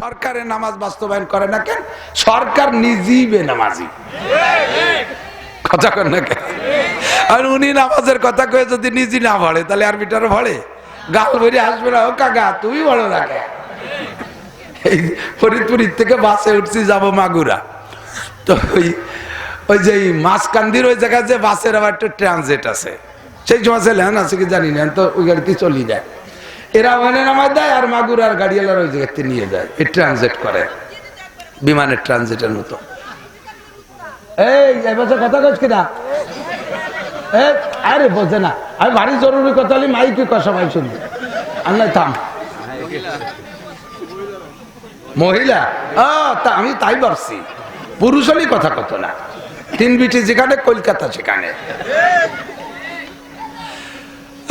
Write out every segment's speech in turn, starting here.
সরকারের নামাজ বাস্তবায়ন করে না কেন? সরকার নিজেই বেনামাজি। কথা কর না কেন? আর উনি নামাজের কথা কয়ে যদি নিজে না ভরে, তাহলে আর বিটার ভরে। গাল ভরে আসবে না, ও কাকা বলো না কে এই ফরিদপুরের থেকে বাসে উঠছি, যাব মাগুরা। তো ওই ওই যে মাঝকান্দির ওই জায়গায় যে বাসের আবার একটা ট্রানজিট আছে। সেই সময় লেন আছে কি জানি না, তো ওই গাড়িতে চলে যায়। এরা ওখানে নামায় দেয় আর মাগুরার গাড়িওয়ালার ওই জায়গাতে নিয়ে যায়। এই ট্রানজিট করে। বিমানের ট্রানজিটের মতো। এই এবছর কথা কইস কিনা? আরে বোঝে না। আমি ভারী জরুরি কথা হলে মাইকে ভাই শুনি। আল্লাহ থাম। মহিলা? ও, তা আমি তাই ভাবছি পুরুষ হলেই কথা কত না। তিন বিটি যেখানে, কলকাতা সেখানে।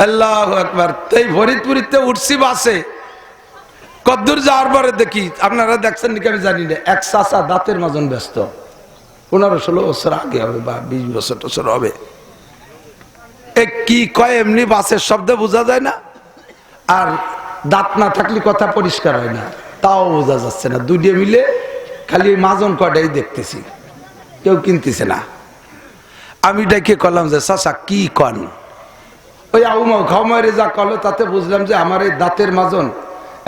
আল্লাহ একবার এই ফরিদপুরিতে উঠছি বাসে। কদ্দূর যাওয়ার পরে দেখি, আপনারা দেখছেন নাকি আমি জানি না, এক চাষা দাঁতের মাজন ব্যস্ত। পনেরো ষোলো বছর আগে হবে বা বিশ বছর টছর হবে। এ কি কয়, এমনি বাসের শব্দে বোঝা যায় না? আর দাঁত না থাকলে কথা পরিষ্কার হয় না। তাও বোঝা যাচ্ছে না। দুটিয়ে মিলে খালি মাজন কটাই দেখতেছি। কেউ কিনতেছে না। আমি ডেকে কলাম যে চাষা কি কন? ওই আউমাও খাওমারে যা কলো, তাতে বুঝলাম যে আমার এই দাঁতের মাজন,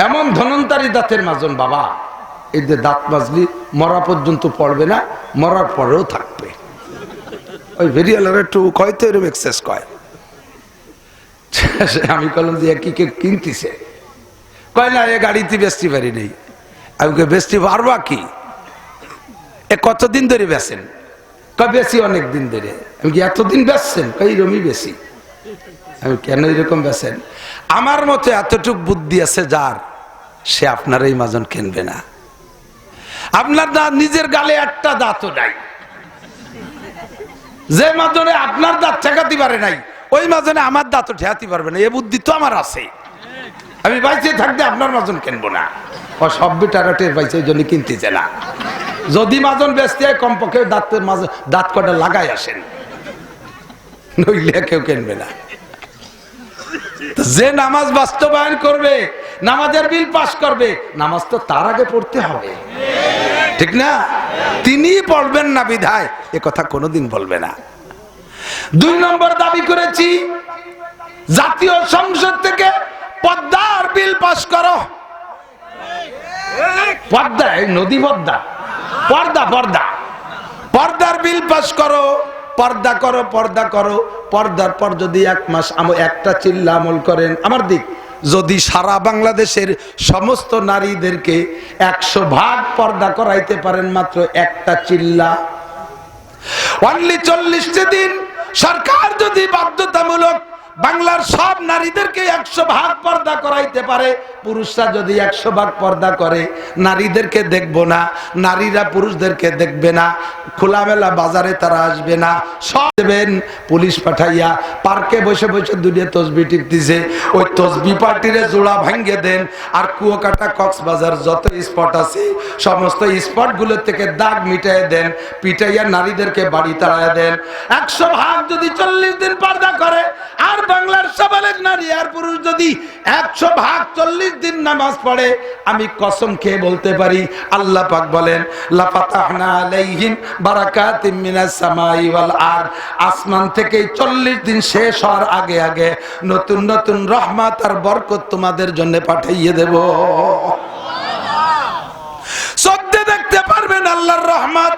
এমন ধনন্তারি দাঁতের মাজন, বাবা। এই যে দাঁত মাজলি, মরা পর্যন্ত পড়বে না, মরার পরেও থাকবে। ওই ভেরিয়ালার একটু কয় তো এরকম এক্সেস কয়? আমি কলম যে কি কে কিনতিছে? কয় না, এ গাড়িতে বেচতে পারি নেই। আমি বেচতে পারবা কি? এ কতদিন ধরে বেচেন? কয় বেশি অনেক দিন ধরে। আমি কি এতদিন বেচছেন? কই রমি বেশি। আমি কেন এরকম বেছেন আমার মতো এতটুক বুদ্ধি আছে যার, সে আপনার এই মাজন কিনবে না। আপনার দাঁত নিজের গালে একটা দাঁতও নাই। যে মাজনে আপনার দাঁত ঠেকাতে পারে নাই, ওই মাজনে আমার দাঁতও ঠেকাতে পারবে না। এ বুদ্ধি তো আমার আছে। আমি বাইচে থাকতে আপনার মাজন কিনবো না। ও সব বিটারাটের বাইচে ওই জন্য কিনতেছে না। যদি মাজন বেচতে হয়, কমপক্ষে দাঁতের মাঝে দাঁত কটা লাগাই আসেন। নইলে কেউ কিনবে না। যে নামাজ বাস্তবায়ন করবে, নামাজের বিল পাশ করবে, নামাজ তো তার আগে পড়তে হবে। ঠিক না? তিনি পড়বেন না বিধায়, এ কথা কোনোদিন বলবে না। দুই নম্বর দাবি করেছি, জাতীয় সংসদ থেকে পদ্মার বিল পাশ করো। এই নদী পদ্মা। পর্দা পর্দা। পর্দার বিল পাশ করো। পর্দা করো পর্দা করো। পর্দার পর যদি এক মাস আমি একটা চিল্লা আমল করেন, আমার দিক, যদি সারা বাংলাদেশের সমস্ত নারীদেরকে একশো ভাগ পর্দা করাইতে পারেন মাত্র একটা চিল্লা। অনলি চল্লিশটি দিন সরকার যদি বাধ্যতামূলক বাংলার সব নারীদেরকে একশো ভাগ পর্দা করাইতে পারে, পুরুষরা যদি একশো ভাগ পর্দা করে, নারীদেরকে দেখব না, নারীরা পুরুষদেরকে দেখবে না, খোলামেলা বাজারে তারা আসবে না, সব দেবেন, পুলিশ পাঠাইয়া পার্কে বসে বসে দুনিয়া তসবি টিপতেছে, ওই তসবি পার্টিরে জোড়া ভাঙ্গে দেন, আর কুয়াকাটা কক্সবাজার যত স্পট আছে, সমস্ত স্পটগুলো থেকে দাগ মিটাই দেন, পিটাইয়া নারীদেরকে বাড়ি তাড়ায় দেন। একশো ভাগ যদি চল্লিশ দিন পর্দা করে, আর বাংলার সবালের নারী আর পুরুষ যদি একশো ভাগ চল্লিশ দিন নামাজ পড়ে, আমি কসম খেয়ে বলতে পারি, আল্লাহ পাক বলেন আসমান থেকে চল্লিশ দিন শেষ হওয়ার আগে আগে নতুন নতুন রহমত আর বরকত তোমাদের জন্য পাঠিয়ে দেব। সদ্যে দেখতে পারবেন আল্লাহর রহমত।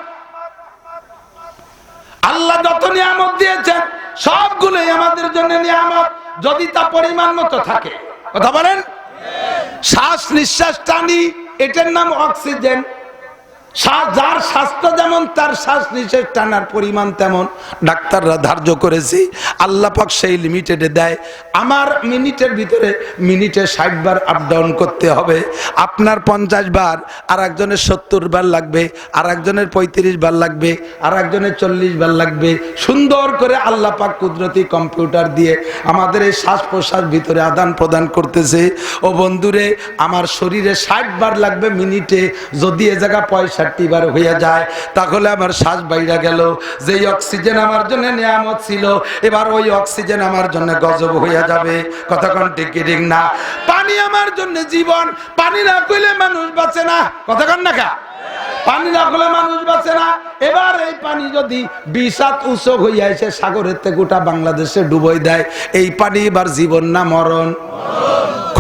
আল্লাহ যত নিয়ামত দিয়েছেন, সবগুলোই আমাদের জন্য নিয়ামত, যদি তা পরিমাণ মতো থাকে। কথা বলেন? শ্বাস নিঃশ্বাস টানি, এটার নাম অক্সিজেন। যার স্বাস্থ্য যেমন, তার শ্বাস নিঃশ্বাস টানার পরিমাণ তেমন। ডাক্তাররা ধার্য করেছি। আল্লাহ পাক সেই লিমিটেডে দেয়। আমার মিনিটের ভিতরে মিনিটে ষাট বার আপ ডাউন করতে হবে। আপনার পঞ্চাশ বার আর একজনের সত্তর বার লাগবে আর একজনের পঁয়ত্রিশ বার লাগবে আর একজনের চল্লিশ বার লাগবে। সুন্দর করে আল্লাহ পাক কুদরতি কম্পিউটার দিয়ে আমাদের এই শ্বাস প্রশ্বাস ভিতরে আদান প্রদান করতেছে। ও বন্ধুরে, আমার শরীরে ষাট বার লাগবে মিনিটে যদি এ জায়গা পয়সা ষাটটি বার হয়ে যায়। তাহলে আমার শ্বাস বাইরা গেল। যেই অক্সিজেন আমার জন্য নিয়ামত ছিল, এবার ওই অক্সিজেন আমার জন্য গজব হয়ে যাবে। কতক্ষণ টিকিটিং না? পানি আমার জন্য জীবন। পানি না কইলে মানুষ বাঁচে না। কতক্ষণ না কা? পানি হলে মানুষ বাঁচে না। এবার এই পানি যদি বিষাদ উৎসব হইয়া এসে সাগরের গোটা বাংলাদেশে ডুবই দেয়, এই পানি এবার জীবন না মরণ।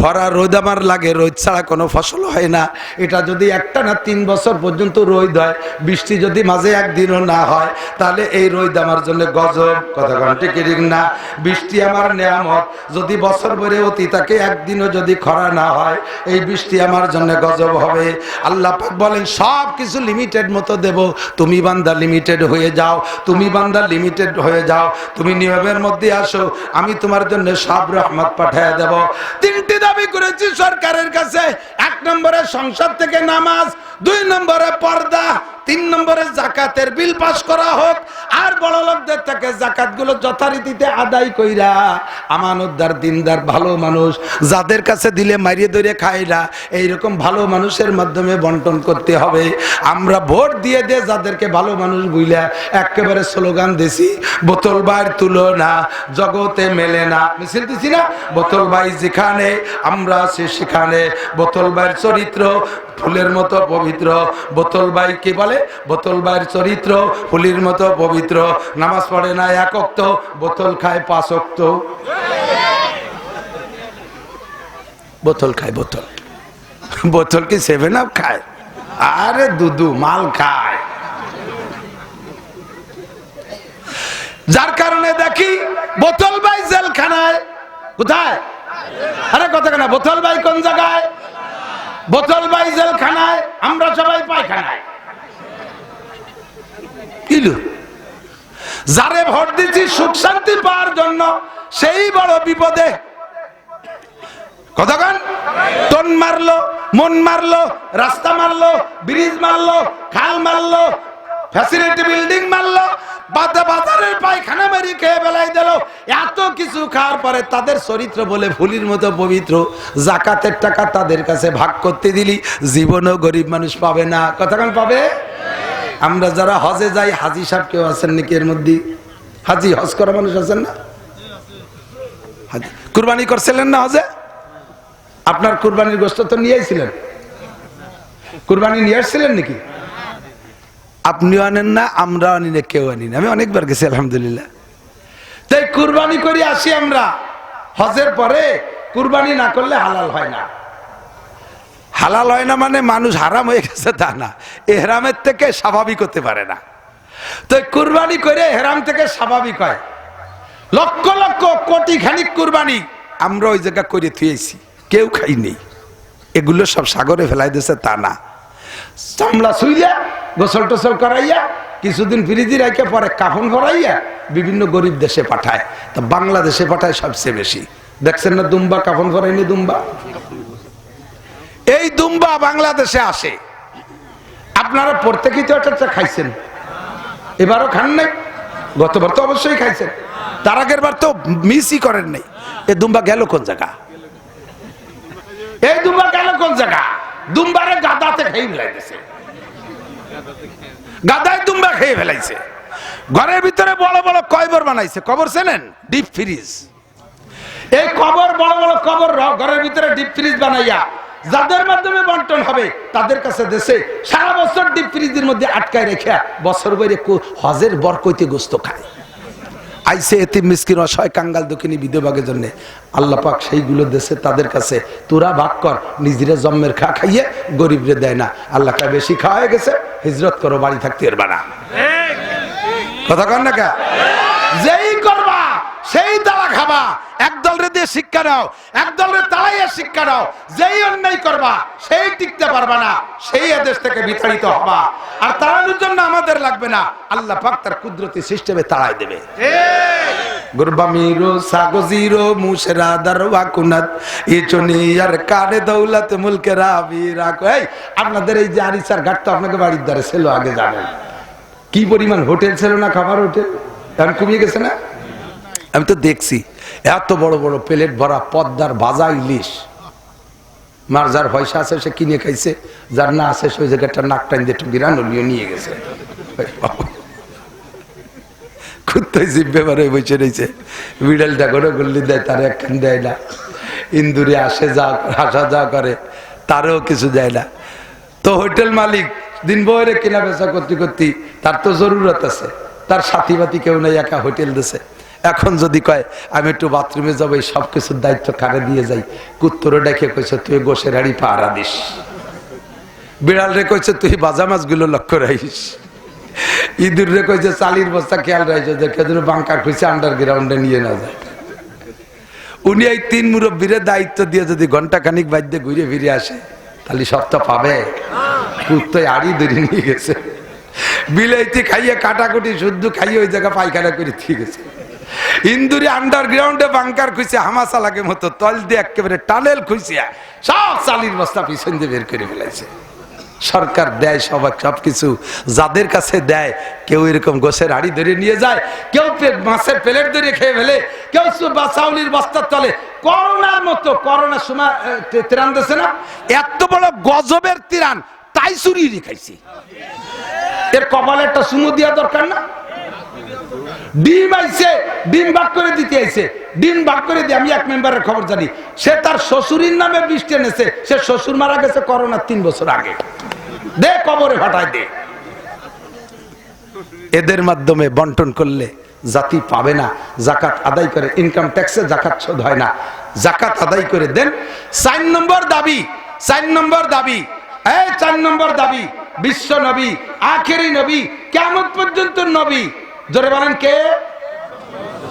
খরা রোদ আমার লাগে, রোদ ছাড়া কোনো ফসল হয় না। এটা যদি একটা না তিন বছর পর্যন্ত রোদ হয়, বৃষ্টি যদি মাঝে একদিনও না হয়, তাহলে এই রোদ আমার জন্য গজব। কথা ঘন্টে কিরিং না? বৃষ্টি আমার নেয়ামত। যদি বছর ভরে অতি তাকে একদিনও যদি খরা না হয়, এই বৃষ্টি আমার জন্য গজব হবে। আল্লাহ পাক বলেন সব কিছু লিমিটেড মতো দেব। তুমি বান্দা লিমিটেড হয়ে যাও, তুমি বান্দা লিমিটেড হয়ে যাও। তুমি নিয়মের মধ্যে আসো, আমি তোমার জন্য সব রহমত পাঠিয়ে দেব। তিনটি দাবি করেছি সরকারের কাছে এক নম্বরে সংসদ থেকে নামাজ দুই নম্বরে পর্দা তিন নম্বরে জাকাতের বিল পাস করা হোক, আর বড় লোকদের থেকে জাকাতগুলো যথারীতিতে আদায় কইরা আমানতদার দিনদার, ভালো মানুষ, যাদের কাছে দিলে মারিয়ে ধরে খায় না এইরকম ভালো মানুষের মাধ্যমে বন্টন করতে হবে। আমরা ভোট দিয়ে দিয়ে যাদেরকে ভালো মানুষ বুঝলা একেবারে স্লোগান দিছি, বোতল বাইর তুলো না, জগতে মেলে না। মিছিল দিছি না? বোতল বাই যেখানে, আমরা আছি সেখানে। বোতল বাইর চরিত্র, ফুলের মতো পবিত্র। বোতল বাই কি বলে? বোতল বাইর চরিত্র ফুলির মতো পবিত্র। নামাজ পড়ে না এক অক্ত, বোতল খায় পাঁচ অক্ত। বোতল খায় বোতল। বোতল কি সেভেন আপ খায়? আরে দুদু, মাল খায়। যার কারণে দেখি, বোতল বাই জেলখানায়। কোথায়? আরে কত কেনা বোতল বাই কোন জায়গায়? বোতল বাই জেলখানায়। আমরা সবাই পায়খানায়। যারে ভোট দিচ্ছি সুখ শান্তি পাওয়ার জন্য, সেই বড় বিপদে। কতক্ষণ মারলো, মন মারলো, রাস্তা মারলো, ব্রিজ মারলো, খাল মারলো ফ্যাসিলিটি বিল্ডিং মারলো, বাদে বাজারের পায়খানা মারি খেয়ে বেলাই দিল। এত কিছু খাওয়ার পরে তাদের চরিত্র বলে ফুলির মতো পবিত্র। জাকাতের টাকা তাদের কাছে ভাগ করতে দিলি। জীবনও গরিব মানুষ পাবে না। কতক্ষণ পাবে? আমরা যারা হজে যাই, হাজি সাহেব কেউ আছেন নাকি এর মধ্যে? হাজি, হজ করা মানুষ আছেন না? কুরবানি করছিলেন না হজে? আপনার কুরবানির গোস্ত তো নিয়ে আইছিলেন। কুরবানি নিয়ে আসছিলেন নাকি? আপনিও আনেন না আমরা আনি না, কেউ আনি না। আমি অনেকবার গেছি, আলহামদুলিল্লাহ। তাই কুরবানি করে আসি আমরা। হজের পরে কুরবানি না করলে হালাল হয় না। হালাল হয় না মানে মানুষ হারাম হয়ে গেছে তা না। এহরামের থেকে স্বাভাবিক হতে পারে না। তো কুরবানি করে হেরাম থেকে স্বাভাবিক হয়। লক্ষ লক্ষ কোটি খানিক কুরবানি আমরা ওই জায়গা করে থুয়েছি। কেউ খাই নেই। এগুলো সব সাগরে ফেলাই দিয়েছে তা না। চামড়া শুইলা গোসল টোসল করাইয়া, কিছুদিন ফ্রিজি রাখে পরে কাফন ভরাইয়া বিভিন্ন গরিব দেশে পাঠায়। তা বাংলাদেশে পাঠায় সবচেয়ে বেশি। দেখছেন না দুম্বা, কাফন ভরাইনি দুম্বা? এই দুম্বা বাংলাদেশে আসে। আপনারা প্রত্যেকেই তো একটা খাইছেন। এবারও খান নাই। গতবার তো অবশ্যই খাইছেন। তার আগের বার তো মিসই করেন নাই। এ দুম্বা গেল কোন জায়গা? এই দুম্বা গেল কোন জায়গা? দুম্বারে গাদাতে খেয়ে ফেলাইছে গাদায় দুম্বা খেয়ে ফেলাইছে। ঘরের ভিতরে বড় বড় কয়বর বানাইছে। কবর চেনেন? Deep freeze. এই কবর বড় বড় কবর ঘরের ভিতরে ডিপ ফ্রিজ বানাইয়া যাদের মাধ্যমে বন্টন হবে, তাদের কাছে দেশে সারা বছর ডিপ ফ্রিজের মধ্যে আটকায় রেখে বছর বাইরে হজের বরকইতে গোস্ত খায়। আইসে এতে মিসকিন অসহায় কাঙ্গাল দক্ষিণী বিধবাগের জন্য। আল্লাহ পাক সেইগুলো দেশে তাদের কাছে, তোরা ভাগ কর, নিজেরা জন্মের খা খাইয়ে গরিবরে দেয় না। আল্লাহ কা বেশি খাওয়া হয়ে গেছে, হিজরত করো, বাড়ি থাকতে পারবা না। কথা কন না কা? যেই করবা, সেই তালা খাবা। একদল রে দিয়ে শিক্ষা নাও একদল রে তালাইয়া শিক্ষা নাও যেই অন্যায় করবা, সেই টিকতে পারবা না, সেই এদেশ থেকে বিতাড়িত হবা। আর তাড়ানোর জন্য আমাদের লাগবে না, আল্লাহ পাক তার কুদরতি সিস্টেমে তাড়াই দেবে। গুরবামিরো আপনাদের এই কি পরিমাণ হোটেল ছিল না, খাবার হোটেল? এখন কমিয়ে গেছে না? আমি তো দেখছি, এত বড় বড় প্লেট ভরা পদ্মার ভাজা ইলিশ। মার যার পয়সা আছে, সে কিনে খাইছে, যার না আছে, সে ওই জায়গাটা নাক দিয়ে বিরানলিও নিয়ে গেছে। বারে বসে রয়েছে। বিড়ালটা গল্লি দেয়, তার একখান দেয় না। ইন্দুরে আসে যা, আসা যা করে, তারও কিছু দেয় না। তো হোটেল মালিক দিন বইরে কেনা বেচা করতে করতে, তার তো জরুরত আছে। তার সাথী বাতি কেউ নেই, একা হোটেল দিছে। এখন যদি কয়, আমি একটু বাথরুমে যাব, এই সব কিছুর দায়িত্ব কারে দিয়ে যাই? কুত্তরে ডেকে কইছে, তুই গোসের হাড়ি পাহারা দিস। বিড়াল রে কইছে, তুই বাজা মাছগুলো লক্ষ্য রাখিস। ইঁদুর রে কইছে, চালির বস্তা খেয়াল রাখছে যে কেদিন বাঙ্কার খুঁজছে, আন্ডারগ্রাউন্ডে নিয়ে না যায়। উনি এই তিন মুরব্বীরে দায়িত্ব দিয়ে যদি ঘণ্টা খানিক বাদ্যে ঘুরে ফিরে আসে, তাহলে সব তো পাবে কুত্তয় আড়ি ধরে নিয়ে গেছে। বিলাইতে খাইয়ে কাটাকুটি শুদ্ধ খাইয়ে ওই জায়গা পায়খানা করে দিয়ে গেছে। ইন্দুরি আন্ডারগ্রাউন্ডে বাংকার খুঁজছে হামাসা লাগে মতো তল দিয়ে একেবারে টানেল খুঁজছিয়া সব চালির বস্তা পিছন দিয়ে বের করে ফেলাইছে। সরকার দেয় সবাই সবকিছু যাদের কাছে দেয় কেউ এরকম গোছের হাড়ি ধরে নিয়ে যায় কেউ মাছের প্লেট ধরে খেয়ে ফেলে কেউ চাউলির বস্তার তলে। করোনার মতো করোনার সময় আহ, তে- ত্রাণ দিচ্ছে না। এত বড় গজবের ত্রাণ তাই চুরি রেখাইছি এর কপালে একটা সুমু দেওয়া দরকার না। ডিম আইছে, ডিম ভাগ করে দিতে আইছে। ডিম ভাগ করে দিয়ে আমি এক মেম্বারের খবর জানি। সে তার শ্বশুরের নামে বৃষ্টি এনেছে। সে শ্বশুর মারা গেছে করোনার তিন বছর আগে। দে কবরে ফাটাই দে। এদের মাধ্যমে বন্টন করলে জাতি পাবে না। জাকাত আদায় করে ইনকাম ট্যাক্সে জাকাত শোধ হয় না। জাকাত আদায় করে দেন। চার নম্বর দাবি, চার নম্বর দাবি, এই চার নম্বর দাবি, বিশ্ব নবী, আখেরি নবী কেমন পর্যন্ত নবী। জোরে বলেন কে?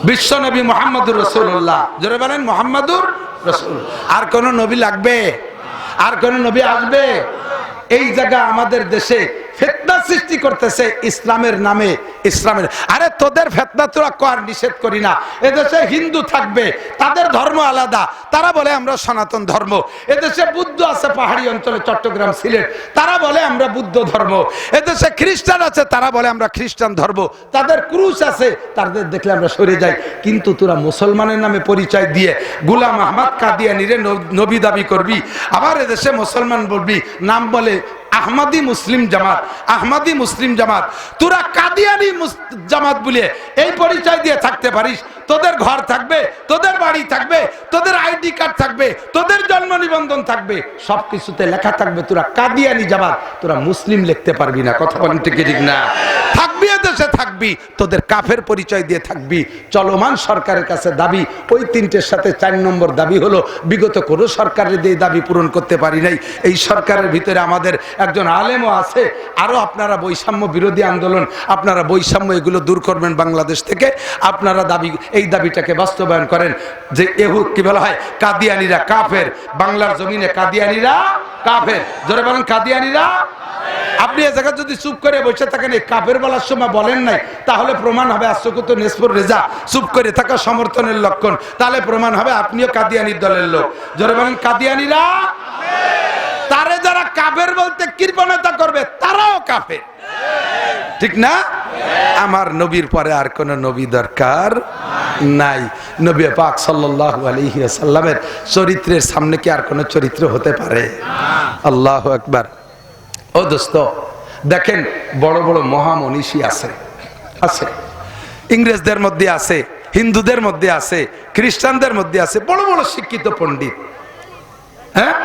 বিশ্ব নবী মোহাম্মদুর রসুল্লাহ জোরে বলেন মোহাম্মদুর রসুল। আর কোন নবী লাগবে? আর কোন নবী আসবে? এই জায়গা আমাদের দেশে ফেতনা সৃষ্টি করতেছে ইসলামের নামে, ইসলামের আরে তোদের ফেতনা তোরা কর নিষেধ করি না। এদেশে হিন্দু থাকবে, তাদের ধর্ম আলাদা। তারা বলে আমরা সনাতন ধর্ম। এদেশে বুদ্ধ আছে পাহাড়ি অঞ্চলে, চট্টগ্রাম, সিলেট। তারা বলে আমরা বুদ্ধ ধর্ম। এদেশে খ্রিস্টান আছে, তারা বলে আমরা খ্রিস্টান ধর্ম। তাদের ক্রুশ আছে, তাদের দেখলে আমরা সরে যাই। কিন্তু তোরা মুসলমানের নামে পরিচয় দিয়ে গুলাম আহমদ কাদিয়ানিরে নবী দাবি করবি। আবার এদেশে মুসলমান বলবি, নাম বলে আহমাদি মুসলিম জামাত, আহমাদি মুসলিম জামাত, তোরা কাদিয়ানি জামাত বলে এই পরিচয় দিয়ে থাকতে পারিস। তোদের ঘর থাকবে, তোদের বাড়ি থাকবে, তোদের আইডি কার্ড থাকবে, তোদের জন্ম নিবন্ধন থাকবে। সব কিছুতে লেখা থাকবে তোরা কাদিয়ানি জামাত, তোরা মুসলিম লিখতে পারবি না। কথা বলেন ঠিক ঠিক না? থাকবি দেশে থাকবি, তোদের কাফের পরিচয় দিয়ে থাকবি। চলমান সরকারের কাছে দাবি, ওই তিনটের সাথে চার নম্বর দাবি হলো, বিগত কোনো সরকারের দিয়ে দাবি পূরণ করতে পারি নাই। এই সরকারের ভিতরে আমাদের একজন আলেমও আছে আরও আপনারা বৈষম্য বিরোধী আন্দোলন, আপনারা বৈষম্য এগুলো দূর করবেন বাংলাদেশ থেকে। আপনারা দাবি, এই দাবিটাকে বাস্তবায়ন করেন যে এহু, কি বলা হয়, কাদিয়ানিরা কাফের, বাংলার জমিনে কাদিয়ানিরা কাফের। জোরে বলেন, কাদিয়ানিরা আপনি এ জায়গায় যদি চুপ করে বসে থাকেন, এই কাপের বলার সময় বলেন নাই, তাহলে প্রমাণ হবে আশ্বকুত নেসপুর রেজা। চুপ করে থাকা সমর্থনের লক্ষণ। তাহলে প্রমাণ হবে আপনিও কাদিয়ানির দলের লোক। জোরে বলেন, কাদিয়ানিরা? তারে যারা কাফের বলতে কৃপণতা করবে, তারাও কাফের। ঠিক না? আমার নবীর পরে আর কোন নবী দরকার নাই। নবী পাক সাল্লাল্লাহু আলাইহি সাল্লামের চরিত্রের সামনে কি আর কোন চরিত্র হতে পারে? আল্লাহ একবার ও দোস্ত, দেখেন বড় বড় মহামনীষী আছে আছে। ইংরেজদের মধ্যে আছে, হিন্দুদের মধ্যে আছে, খ্রিস্টানদের মধ্যে আছে, বড় বড় শিক্ষিত পণ্ডিত। হ্যাঁ?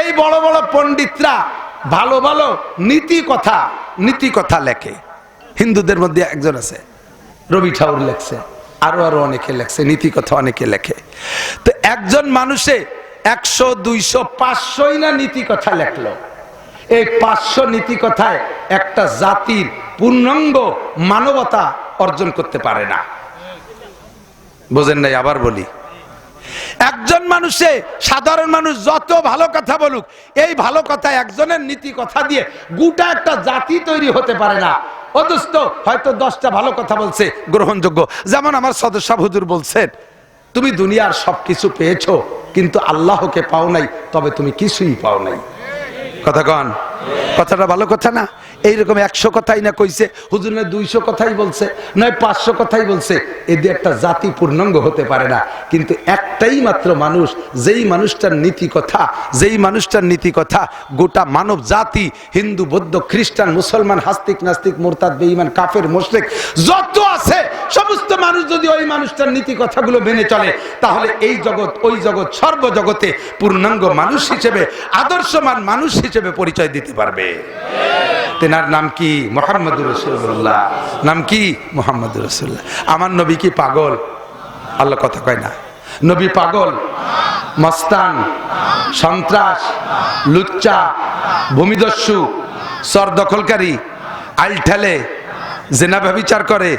এই বড় বড় পণ্ডিতরা ভালো ভালো নীতি কথা নীতি কথা লেখে। হিন্দুদের মধ্যে একজন আছে, রবি ঠাকুর লেখছে, আরও আরও অনেকে লেখছে, নীতি কথা অনেকে লেখে। তো একজন মানুষে একশো, দুইশো, পাঁচশোই না নীতি কথা লেখলো। এই পাঁচশো নীতি কথায় একটা জাতির পূর্ণাঙ্গ মানবতা অর্জন করতে পারে না। বোঝেন নাই, আবার বলি। একজন মানুষে সাধারণ মানুষ যত ভালো কথা বলুক, এই ভালো কথা একজনের নীতি কথা দিয়ে গোটা একটা জাতি তৈরি হতে পারে না। অদুস্ত হয়তো দশটা ভালো কথা বলছে, গ্রহণযোগ্য। যেমন আমার সদস্য হুজুর বলছেন, তুমি দুনিয়ার সবকিছু পেয়েছ, কিন্তু আল্লাহকে পাও নাই, তবে তুমি কিছুই পাও নাই। কথা কন। কথাটা ভালো কথা না? এইরকম একশো কথাই না কইছে হুজুর নয় দুইশো কথাই বলছে, নয় পাঁচশো কথাই বলছে এদের একটা জাতি পূর্ণাঙ্গ হতে পারে না। কিন্তু একটাই মাত্র মানুষ, যেই মানুষটার নীতি কথা, যেই মানুষটার নীতি কথা, গোটা মানব জাতি, হিন্দু, বৌদ্ধ, খ্রিস্টান, মুসলমান, হাস্তিক, নাস্তিক, মোরতাদ, বেঈমান, কাফের, মোশরেক, যত আছে, সমস্ত মানুষ যদি ওই মানুষটার নীতি কথাগুলো মেনে চলে, তাহলে এই জগৎ, ওই জগৎ সর্বজগতে পূর্ণাঙ্গ মানুষ হিসেবে, আদর্শমান মানুষ হিসেবে পরিচয় দিতে পারবে। তেনার নাম কি? মোহাম্মদ রসুল্লাহ নাম কি? মোহাম্মদ রসুল্লাহ আমার নবী কি পাগল? আল্লাহ কথা কয় না। নবী পাগল? মস্তান? সন্ত্রাস? লুচ্চা? ভূমিদস্যু? সর দখলকারী? আইল ঠেলে জেনা ব্যবিচার করে?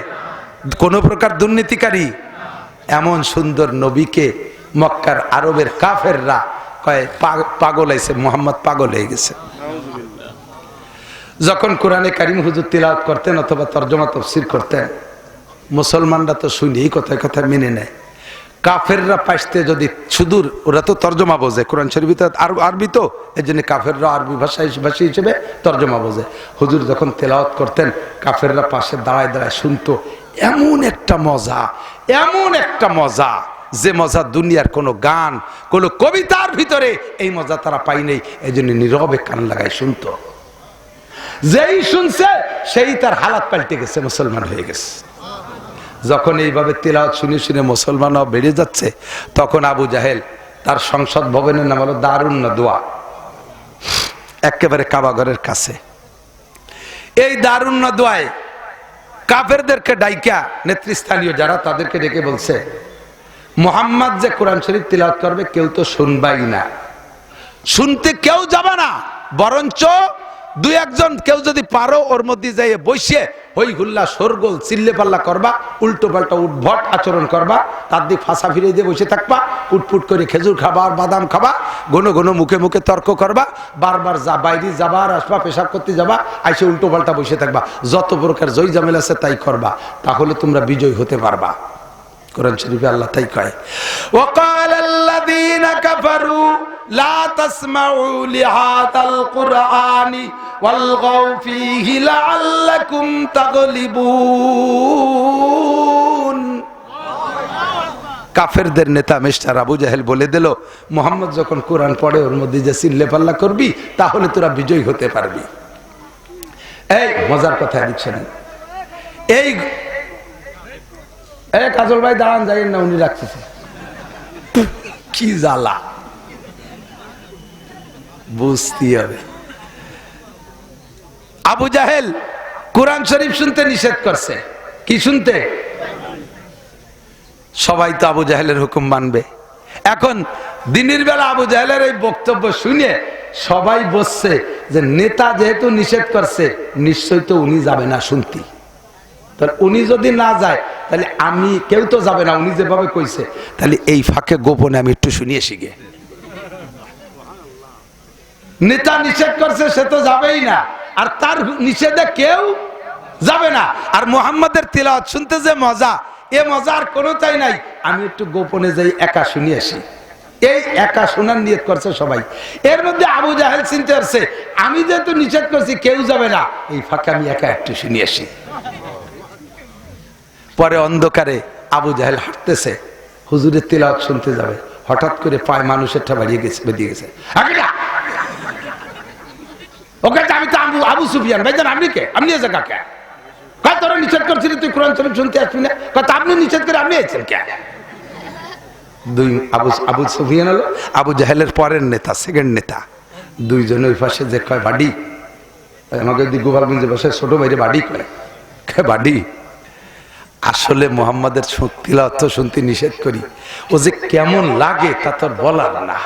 কোন প্রকার দুর্নীতিকারী? এমন সুন্দর নবীকে মক্কার আরবের কাফেররা কয় পাগল হয়েছে মোহাম্মদ পাগল হয়ে গেছে। যখন কোরআনে কারিম হুজুর তিলাওয়াত করতেন অথবা তর্জমা তফসির করতেন, মুসলমানরা তো শুনি এই কথায় কথা মেনে নেয়। কাফেররা পাইতে যদি সুদূর, ওরা তো তর্জমা বোঝে, কোরআন শরীফ আর আরবি তো এই জন্য কাফেররা আরবি ভাষা ভাষী হিসেবে তর্জমা বোঝে। হুজুর যখন তেলাওয়াত করতেন, কাফেররা পাশে দাঁড়ায় দাঁড়ায় শুনতো, এমন একটা মজা, এমন একটা মজা, যে মজা দুনিয়ার কোনো গান, কোনো কবিতার ভিতরে এই মজা তারা পাই নেই এই জন্য নীরবে কান লাগায় শুনতো। যেই শুনছে, সেই তার হালাত পাল্টে গেছে, মুসলমান হয়ে গেছে। যখন এইভাবে তেলাওয়াত শুনে শুনে মুসলমানও বেড়ে যাচ্ছে, তখন আবু জাহেল তার সংসদ ভবনের নাম হলো দারুণ দোয়া একেবারে কাবাগরের কাছে। এই দারুণ দোয়ায় কাফেরদেরকে ডাইকা, নেতৃস্থানীয় যারা, তাদেরকে ডেকে বলছে, মোহাম্মদ যে কোরআন শরীফ তিলাওয়াত করবে, কেউ তো শুনবাই না। শুনতে কেউ যাবে না, বরঞ্চ দুই একজন কেউ যদি পারো ওর মধ্যে যাইয়ে বসে, হই হুল্লা সরগোল চিল্লে পাল্লা করবা, উল্টো পাল্টা উদ্ভট আচরণ করবা, তার দিক ফাঁসা ফিরে দিয়ে বসে থাকবা, উটপুট করে খেজুর খাবা আর বাদাম খাবা, ঘন ঘন মুখে মুখে তর্ক করবা, বারবার যা বাইরে যাবা আর আসবা, পেশাব করতে যাবা, আইসে উল্টো পাল্টা বসে থাকবা। যত প্রকার জয় জামেল আছে তাই করবা, তাহলে তোমরা বিজয় হতে পারবা। কোরআন শরীফে আল্লাহ তাই কয় ওকাল আল্লাহ لا تسمعوا لهذا القرآن والغوا فيه لعلكم تغلبون কাফেরদের নেতা মিস্টার আবু জাহেল বলে দিল মোহাম্মদ যখন কোরআন পড়ে ওর মধ্যে যে চিল্লে পাল্লা করবি তাহলে তোরা বিজয় হতে পারবি এই মজার কথা দিচ্ছেন এই এ কাজল ভাই দাঁড়ান যাই না উনি রাখতেছে কি জ্বালা বুঝতে হবে। আবু জাহেল কোরআন শরীফ শুনতে নিষেধ করছে। কি শুনতে? সবাই তো আবু জাহেলের হুকুম মানবে। এখন দিনের বেলা আবু জাহেলের এই বক্তব্য শুনে সবাই বসছে যে নেতা যেহেতু নিষেধ করছে, নিশ্চয়ই তো উনি যাবে না শুনতি। তাহলে উনি যদি না যায়, তাহলে আমি, কেউ তো যাবে না, উনি যেভাবে কইছে, তাহলে এই ফাঁকে গোপনে আমি একটু শুনিয়ে শিখে। নেতা নিষেধ করছে, সে তো যাবেই না। আর তার নিষেধে কেউ যাবে না। আর মোহাম্মদের তিলাওয়াত শুনতে যে মজা, এ মজা আর কোনোটাই নাই। আমি একটু গোপনে যাই একা শুনিয়ে আসি। এই একা শোনার নিয়ত করছে সবাই। এর মধ্যে আবু জাহেল চিনতে পারছে, আমি যেহেতু নিষেধ করছি, কেউ যাবে না। এই ফাঁকে আমি একা একটু শুনি আসি। পরে অন্ধকারে আবু জাহেল হাঁটতেছে। হুজুরের তিলাওয়াত শুনতে যাবে। হঠাৎ করে পায় মানুষের ঠা বাড়িয়ে গেছে, বেরিয়ে গেছে। আগে না। ওকে তো আমি তো আবু আবু সুফিয়ান, ভাই আপনি কে? আপনি এসে কাকে তোরা নিষেধ করছিলি, তুই কোরআন শরীফ শুনতে আসবি না? আপনি নিষেধ করে আপনি এসেছেন কে? দুই, আবু আবু সুফিয়ান হলো, আবু জাহেলের পরের নেতা সেকেন্ড নেতা। দুইজন ওই পাশে যে কয় বাড়ি? আমাকে যদি গোপালগঞ্জে বসে ছোট বাইরে বাড়ি কয় বাড়ি? আসলে মোহাম্মদের তিলাওয়াত শুনতে নিষেধ করি। ও যে কেমন লাগে তা তোর বলার না।